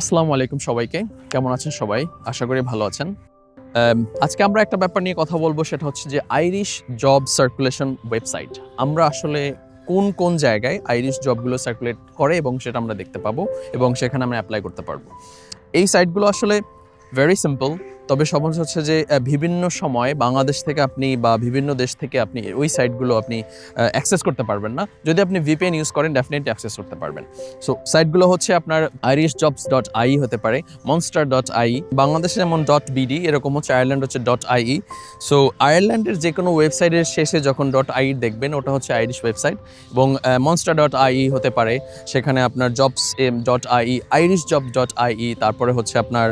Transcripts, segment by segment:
আসসালামু আলাইকুম সবাইকে। কেমন আছেন সবাই? আশা করি ভালো আছেন। আজকে আমরা একটা ব্যাপার নিয়ে কথা বলব, সেটা হচ্ছে যে আইরিশ জব সার্কুলেশন ওয়েবসাইট আমরা আসলে কোন কোন জায়গায় আইরিশ জবগুলো সার্কুলেট করে এবং সেটা আমরা দেখতে পাবো এবং সেখানে আমরা অ্যাপ্লাই করতে পারব। এই সাইটগুলো আসলে ভেরি সিম্পল তবে সমস্যা হচ্ছে যে বিভিন্ন সময় বাংলাদেশ থেকে আপনি বা বিভিন্ন দেশ থেকে আপনি ওই সাইটগুলো আপনি অ্যাক্সেস করতে পারবেন না। যদি আপনি ভিপিএন ইউজ করেন ডেফিনেটলি অ্যাক্সেস করতে পারবেন। সো সাইটগুলো হচ্ছে আপনার আইরিশ জবস ডট আই হতে পারে মনস্টার ডট আই বাংলাদেশে যেমন ডট বিডি এরকম হচ্ছে আয়ারল্যান্ড হচ্ছে ডট আই সো আয়ারল্যান্ডের যে কোনো ওয়েবসাইটের শেষে যখন ডট আই দেখবেন, ওটা হচ্ছে আইরিশ ওয়েবসাইট এবং মনস্টার ডট আই হতে পারে, সেখানে আপনার jobs M dot I Irish job dot I তারপরে হচ্ছে আপনার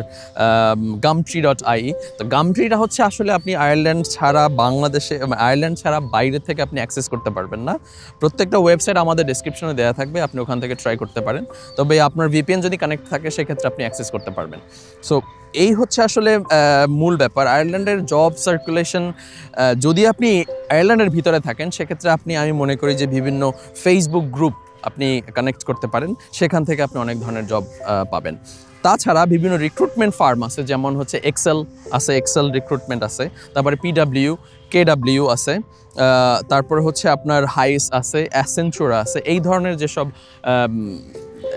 গামট্রি ডট আই। তো গামট্রিটা হচ্ছে আসলে আপনি আয়ারল্যান্ড ছাড়া বাংলাদেশে আয়ারল্যান্ড ছাড়া বাইরে থেকে আপনি অ্যাক্সেস করতে পারবেন না। প্রত্যেকটা ওয়েবসাইট আমাদের ডিসক্রিপশনে দেওয়া থাকবে, আপনি ওখান থেকে ট্রাই করতে পারেন। তবে আপনার ভিপিএন যদি কানেক্ট থাকে, সেক্ষেত্রে আপনি অ্যাক্সেস করতে পারবেন। সো এই হচ্ছে আসলে মূল ব্যাপার। আয়ারল্যান্ডের জব সার্কুলেশন যদি আপনি আয়ারল্যান্ডের ভিতরে থাকেন, সেক্ষেত্রে আপনি, আমি মনে করি যে বিভিন্ন ফেসবুক গ্রুপ আপনি কানেক্ট করতে পারেন, সেখান থেকে আপনি অনেক ধরনের জব পাবেন। তাছাড়া বিভিন্ন রিক্রুটমেন্ট ফার্ম আছে, যেমন হচ্ছে এক্সেল আছে এক্সেল রিক্রুটমেন্ট আছে, তারপরে পিডাব্লিউ কেডাব্লিউ আছে তারপরে হচ্ছে আপনার হাইস আছে অ্যাসেঞ্চুরা আছে, এই ধরনের যেসব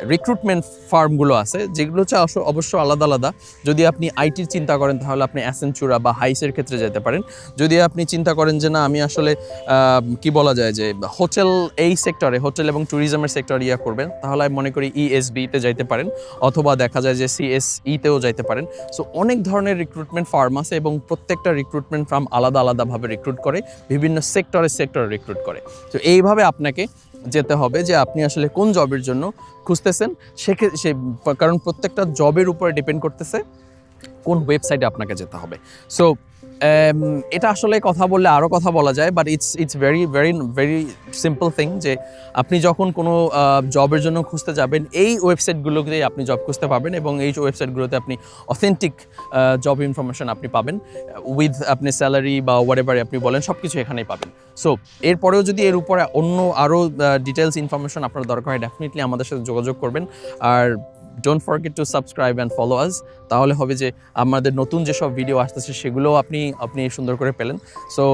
রিক্রুটমেন্ট ফার্মগুলো আছে, যেগুলো হচ্ছে অবশ্য- আলাদা আলাদা। যদি আপনি আইটির চিন্তা করেন, তাহলে আপনি অ্যাসেঞ্চুরা বা হাইসের ক্ষেত্রে যেতে পারেন। যদি আপনি চিন্তা করেন যে, না, আমি আসলে কি বলা যায় যে, হোটেল, এই সেক্টরে, হোটেল এবং ট্যুরিজমের সেক্টর ইয়া করবেন, তাহলে আমি মনে করি ইএসবিতে যাইতে পারেন, অথবা দেখা যায় যে সিএসইতেও যাইতে পারেন। সো অনেক ধরনের রিক্রুটমেন্ট ফার্ম আছে এবং প্রত্যেকটা রিক্রুটমেন্ট ফার্ম আলাদা আলাদাভাবে রিক্রুট করে, বিভিন্ন সেক্টরে সেক্টরে রিক্রুট করে। তো এইভাবে আপনাকে যেতে হবে যে আপনি আসলে কোন জবের জন্য খুঁজতেছেন। সেক্ষে সে, কারণ প্রত্যেকটা জবের উপরে ডিপেন্ড করতেছে কোন ওয়েবসাইটে আপনাকে যেতে হবে। সো এটা আসলে কথা বললে আরও কথা বলা যায় but it's it's very very very simple thing যে আপনি যখন কোনো জবের জন্য খুঁজতে যাবেন, এই ওয়েবসাইটগুলোতেই আপনি জব খুঁজতে পাবেন এবং এই ওয়েবসাইটগুলোতে আপনি অথেন্টিক জব ইনফরমেশন আপনি পাবেন উইথ আপনি স্যালারি বা হোয়াট আপনি বলেন সব কিছু এখানেই পাবেন। সো এরপরেও যদি এর উপরে অন্য আরও ডিটেলস ইনফরমেশন আপনার দরকার হয় ডেফিনেটলি আমাদের সাথে যোগাযোগ করবেন। আর don't forget to subscribe and follow us তাহলে হবে যে আমাদের নতুন যেসব ভিডিও আসতেছে, সেগুলোও আপনি আপনি সুন্দর করে পেলেন। সো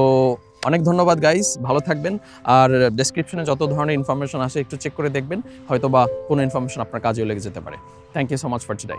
অনেক ধন্যবাদ গাইস ভালো থাকবেন। আর ডেসক্রিপশনে যত ধরনের ইনফরমেশন আসে, একটু চেক করে দেখবেন। হয়তো বা কোনো ইনফরমেশন আপনার কাজেও লেগে যেতে পারে। Thank you so much for today